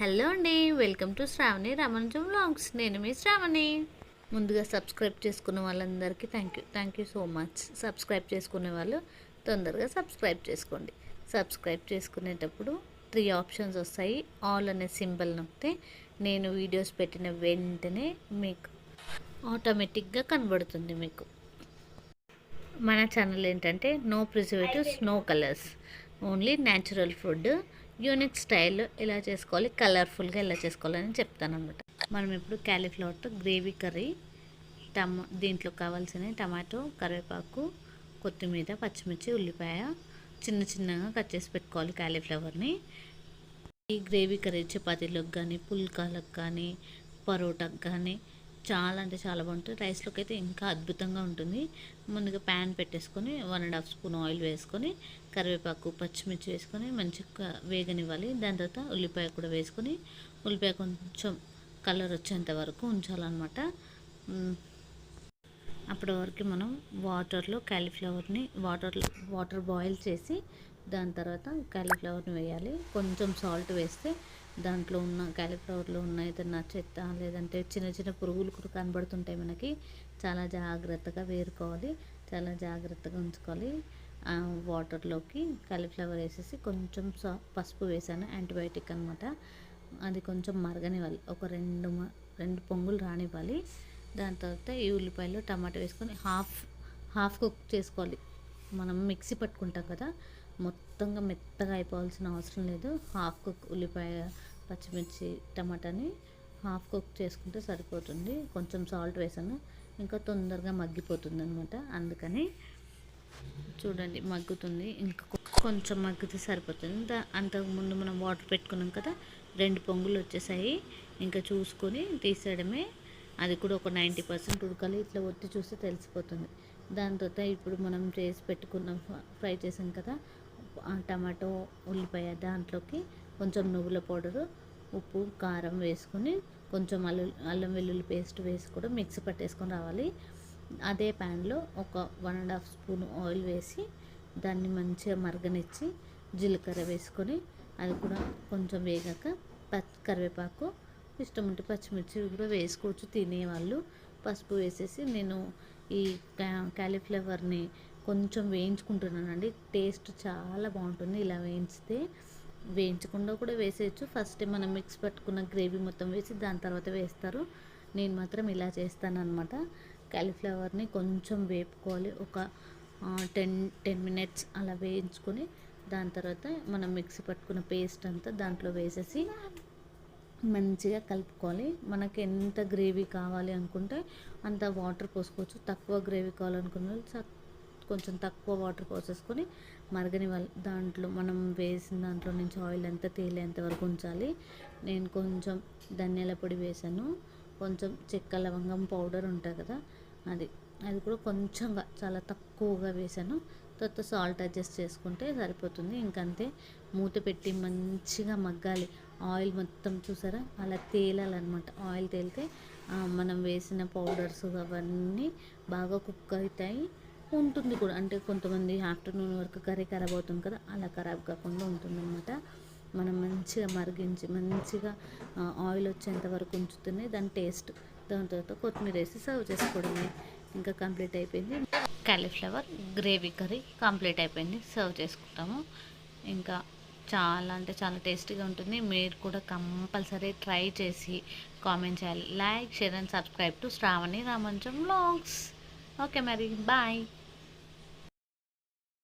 Hello అండి welcome to Sravani Ramanujam vlogs. నేను మీ శ్రావణి. ముందుగా సబ్స్క్రైబ్ చేసుకున్న వాళ్ళందరికీ thank you thank you so much subscribe చేసుకునే వాళ్ళు తొందరగా సబ్స్క్రైబ్ చేసుకోండి. సబ్స్క్రైబ్ చేసుకునేటప్పుడు త్రీ ఆప్షన్స్ వస్తాయి. ఆల్ అనే సింబల్ నొక్కితే నేను వీడియోస్ పెట్టిన వెంటనే మీకు ఆటోమేటిక్గా కనబడుతుంది మీకు. మన ఛానల్ ఏంటంటే no preservatives no colours only natural food unique స్టైల్లో ఎలా చేసుకోవాలి కలర్ఫుల్గా ఎలా చేసుకోవాలని చెప్తాను అనమాట మనం ఇప్పుడు క్యాలీఫ్లవర్తో గ్రేవీ కర్రీ టమా దీంట్లో కావాల్సిన టమాటో కరివేపాకు కొత్తిమీర పచ్చిమిర్చి ఉల్లిపాయ చిన్న చిన్నగా కట్ చేసి పెట్టుకోవాలి క్యాలీఫ్లవర్ని. ఈ గ్రేవీ కర్రీ చపాతీలకు కానీ పుల్కాలకు కానీ పరోటాకు కానీ చాలా అంటే చాలా బాగుంటుంది. రైస్లోకి అయితే ఇంకా అద్భుతంగా ఉంటుంది. ముందుగా ప్యాన్ పెట్టేసుకొని one and half spoon oil వేసుకొని కరివేపాకు పచ్చిమిర్చి వేసుకొని మంచిగా వేగనివ్వాలి. దాని తర్వాత ఉల్లిపాయ కూడా వేసుకొని ఉల్లిపాయ కొంచెం కలర్ వచ్చేంత వరకు ఉంచాలన్నమాట. అప్పటి వరకు మనం వాటర్లో క్యాలీఫ్లవర్ని వాటర్లో వాటర్ బాయిల్ చేసి దాని తర్వాత క్యాలీఫ్లవర్ని వేయాలి. కొంచెం సాల్ట్ వేస్తే దాంట్లో ఉన్న క్యాలీఫ్లవర్లో ఉన్న ఏదైనా చెత్త లేదంటే చిన్న చిన్న పురుగులు కూడా కనబడుతుంటాయి మనకి. చాలా జాగ్రత్తగా వేరుకోవాలి. చాలా జాగ్రత్తగా ఉంచుకోవాలి. వాటర్లోకి కాలీఫ్లవర్ వేసేసి కొంచెం సా పసుపు వేసాను. యాంటీబయాటిక్ అనమాట అది కొంచెం మరగనివ్వాలి. ఒక రెండు రెండు పొంగులు రానివ్వాలి. దాని తర్వాత ఈ ఉల్లిపాయలు టమాటా వేసుకొని హాఫ్ హాఫ్ కుక్ చేసుకోవాలి. మనం మిక్సీ పట్టుకుంటాం కదా. మొత్తంగా మెత్తగా అయిపోవాల్సిన అవసరం లేదు. హాఫ్ కుక్ ఉల్లిపాయ పచ్చిమిర్చి టమాటాని హాఫ్ కుక్ చేసుకుంటే సరిపోతుంది. కొంచెం సాల్ట్ వేసాను. ఇంకా తొందరగా మగ్గిపోతుంది అనమాట అందుకని చూడండి మగ్గుతుంది. ఇంకా కొంచెం మగ్గితే సరిపోతుంది. అంతకుముందు మనం వాటర్ పెట్టుకున్నాం కదా రెండు పొంగులు వచ్చేసాయి. ఇంకా చూసుకొని తీసేయడమే. అది కూడా ఒక నైంటీ పర్సెంట్ ఉడకాలి. ఇట్లా ఒత్తి చూస్తే తెలిసిపోతుంది. దాని తర్వాత ఇప్పుడు మనం చేసి పెట్టుకున్న ఫ్రై చేసాం కదా టమాటో ఉల్లిపాయ దాంట్లోకి కొంచెం నువ్వుల పౌడరు ఉప్పు కారం వేసుకొని కొంచెం అల్లు అల్లం వెల్లుల్లి పేస్ట్ వేసి కూడా మిక్సీ పట్టేసుకొని రావాలి. అదే ప్యాన్లో ఒక one and half spoon oil వేసి దాన్ని మంచిగా మరగనిచ్చి జీలకర్ర వేసుకొని అది కూడా కొంచెం వేగాక పచ్చి కరివేపాకు ఇష్టం ఉంటే పచ్చిమిర్చి కూడా వేసుకోవచ్చు తినేవాళ్ళు. పసుపు వేసేసి నేను ఈ క్యాలీఫ్లవర్ని కొంచెం వేయించుకుంటున్నానండి. టేస్ట్ చాలా బాగుంటుంది. ఇలా వేయించితే వేయించకుండా కూడా వేసేయచ్చు. ఫస్ట్ మనం మిక్స్ పట్టుకున్న గ్రేవీ మొత్తం వేసి దాని తర్వాత వేస్తారు. నేను మాత్రం ఇలా చేస్తాను అనమాట కాలీఫ్లవర్ని కొంచెం వేపుకోవాలి. ఒక టెన్ టెన్ మినిట్స్ అలా వేయించుకొని దాని తర్వాత మనం మిక్సీ పట్టుకున్న పేస్ట్ అంతా దాంట్లో వేసేసి మంచిగా కలుపుకోవాలి. మనకి ఎంత గ్రేవీ కావాలి అనుకుంటే అంత వాటర్ పోసుకోవచ్చు. తక్కువ గ్రేవీ కావాలనుకున్న కొంచెం తక్కువ వాటర్ పోసేసుకొని మరగని దాంట్లో మనం వేసిన దాంట్లో నుంచి ఆయిల్ అంతా తేలేంత వరకు ఉంచాలి. నేను కొంచెం ధనియాల పొడి వేసాను. కొంచెం చెక్క లవంగం పౌడర్ ఉంటుంది కదా అది అది కూడా కొంచెంగా చాలా తక్కువగా వేసాను. తర్వాత సాల్ట్ అడ్జస్ట్ చేసుకుంటే సరిపోతుంది. ఇంకంతే మూత పెట్టి మంచిగా మగ్గాలి. ఆయిల్ మొత్తం చూసారా? అలా తేలాలన్నమాట. ఆయిల్ తేలితే మనం వేసిన పౌడర్స్ అవన్నీ బాగా కుక్ అవుతాయి. ఉంటుంది కూడా. అంటే కొంతమంది ఆఫ్టర్నూన్ వరకు కర్రీ ఖరాబ్ అవుతుంది కదా అలా ఖరాబ్ కాకుండా ఉంటుందన్నమాట. మనం మంచిగా మరిగించి మంచిగా ఆయిల్ వచ్చేంత వరకు ఉంచుతుంది దాని టేస్ట్ దాని తర్వాత కొత్తిమీర వేసి సర్వ్ చేసుకోవడమే. ఇంకా కంప్లీట్ అయిపోయింది. కాలీఫ్లవర్ గ్రేవీ కర్రీ కంప్లీట్ అయిపోయింది. సర్వ్ చేసుకుంటాము. ఇంకా చాలా అంటే చాలా టేస్టీగా ఉంటుంది. మీరు కూడా కంపల్సరీ ట్రై చేసి కామెంట్ చేయాలి. Like share and subscribe to Sravani Ramancham blogs okay మరి బాయ్.